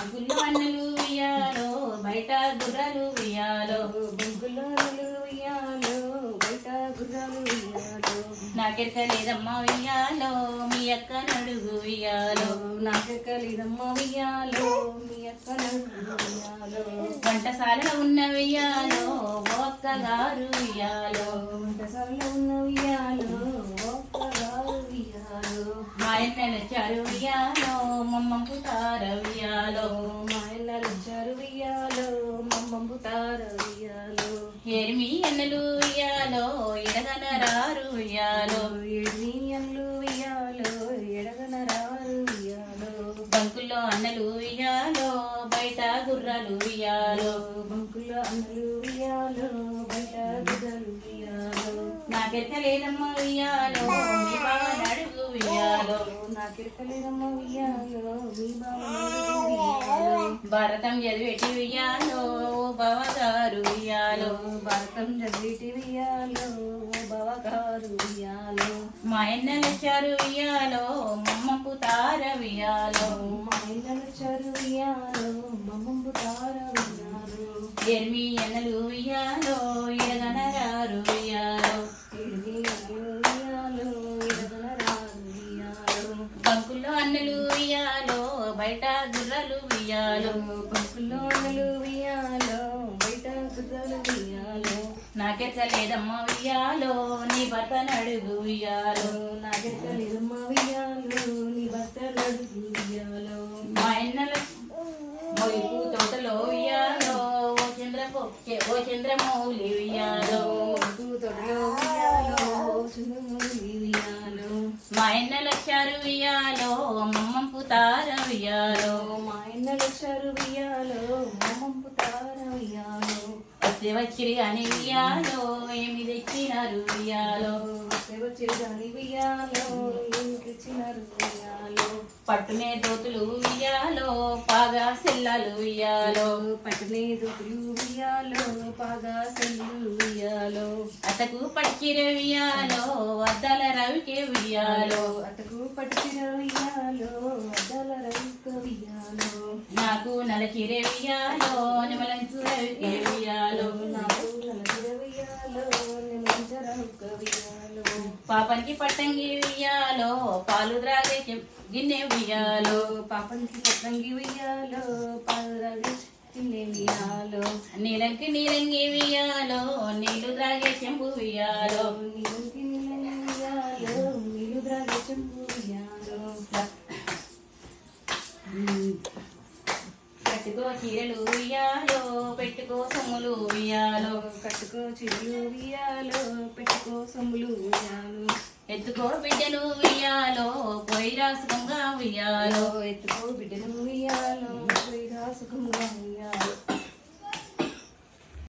బంకుల్లో అన్నలు ఉయ్యాలో బయట గుర్రాలు ఉయ్యాలో. బొంగులాలు ఉయ్యాలో బయట గుర్రాలు ఉయ్యాలో. నాకెరక లేదమ్మా ఉయ్యాలో మీ అక్క నడుగు ఉయ్యాలో. నాకెక్క లేదమ్మ ఉయ్యాలో మీ అక్క నడుము ఉయ్యాలో. వంటశాలలో ఉన్న ఉయ్యాలో ఓ అక్కగారు ఉయ్యాలో. వంటశాలలో ఉన్న ఉయ్యాలో ఒక్కగారు ఉయ్యాలో. మా ఎన్నెలు వచ్చారు ఉయ్యాలో మమ్మకు తార ఉయ్యాలో మా ఎన్నలు వచ్చారు ఉయ్యాలో మమ్మంబు తార ఉయ్యాలో ఏరిమి ఎన్నెలు ఉయ్యాలో ఎడగనరారు ఉయ్యాలో ఎడ్ని అల్లు ఉయ్యాలో ఎడగనరారు ఉయ్యాలో బంకుల్లో అన్నలు ఉయ్యాలో బయట గుర్రాలు ఉయ్యాలో బంకుల అన్నలు ఉయ్యాలో బయట గుడ్డలు ఉయ్యాలో నాకెరక లేదమ్మా ఉయ్యాలో మీ నడుగు ఉయ్యాలో నాకెరకలేదమ్మ ఉయ్యాలో మీ బావ ఉయ్యాలో భారతం చదివేటి ఉయ్యాలో ఓ బావగారు ఉయ్యాలో భారతం చదివిటి ఉయ్యాలో బావగారు ఉయ్యాలో మా ఎన్నెలు వచ్చారు ఉయ్యాలో మమ్మకు తార ఉయ్యాలో మా ఇళ్ళను చరు ఉయ్యాలో మమ్మంబు తార ఉయ్యాలో ఎర్మి ఎన్నెలు ఉయ్యాలో బంకుల్లో అన్నలు ఉయ్యాలో బయట గుర్రాలు ఉయ్యాలో. పప్పులో అన్నలు ఉయ్యాలో బయట గుర్రాలు ఉయ్యాలో. నాకెక్క లేదమ్మా ఉయ్యాలో నీ భర్త నడుగు ఉయ్యాలో. నాకెక్కలేదమ్మ ఉయ్యాలో నీ భర్త నడుగు ఉయ్యాలో. మా ఎన్నెల మొయ్యకు తోటలో ఉయ్యాలో ఓ చంద్రమౌళి ఉయ్యాలో. మొగ్గు మా ఎన్నెలు వచ్చారు ఉయ్యాలో మమ్మంపు తార ఉయ్యాలో మా ఇన్నలు వచ్చారు ఉయ్యాలో మమ్మంపు తార ఉయ్యాలో వస్తే వచ్చిరి అని ఉయ్యాలో ఏమి తెచ్చినారు ఉయ్యాలో పట్టునే దోతులు ఉయ్యాలో పాగా సెల్లాలు ఉయ్యాలో పట్టనే దొరుకులు ఉయ్యాలో పాగా సెల్లు ఉయ్యాలో అతకు పట్టిర ఉయ్యాలో అద్దాల రవికే ఉయ్యాలో. అతకు పట్టిన ఉయ్యాలో అద్దల రైక ఉయ్యాలో. నాకు నలచిరే ఉయ్యాలో నిమలంచు రవికే ఉయ్యాలో. నాకు నలగిర ఉయ్యాలో నిమంజరక ఉయ్యాలో. పాపానికి పట్టంగి ఉయ్యాలో పాలు ద్రాగే గిన్నె ఉయ్యాలో. పాపనికి పట్టంగి ఉయ్యాలో తిన్నే ఉయ్యాలో. నీలంకి నీలంగి ఉయ్యాలో నీళ్ళు ద్రాగే చెంబు ఉయ్యాలో. కట్టుకో చీరలు ఉయ్యాలో పెట్టుకో సొమ్ములు ఉయ్యాలో. కట్టుకో చిరులు ఉయ్యాలో పెట్టుకో సొమ్ములు ఉయ్యాలో. ఎత్తుకో బిడ్డలు ఉయ్యాలో పొయ్యి రాసుకుంగా ఉయ్యాలో. ఎత్తుకో బిడ్డను ఉయ్యాలో పోయి రాసుకుంగా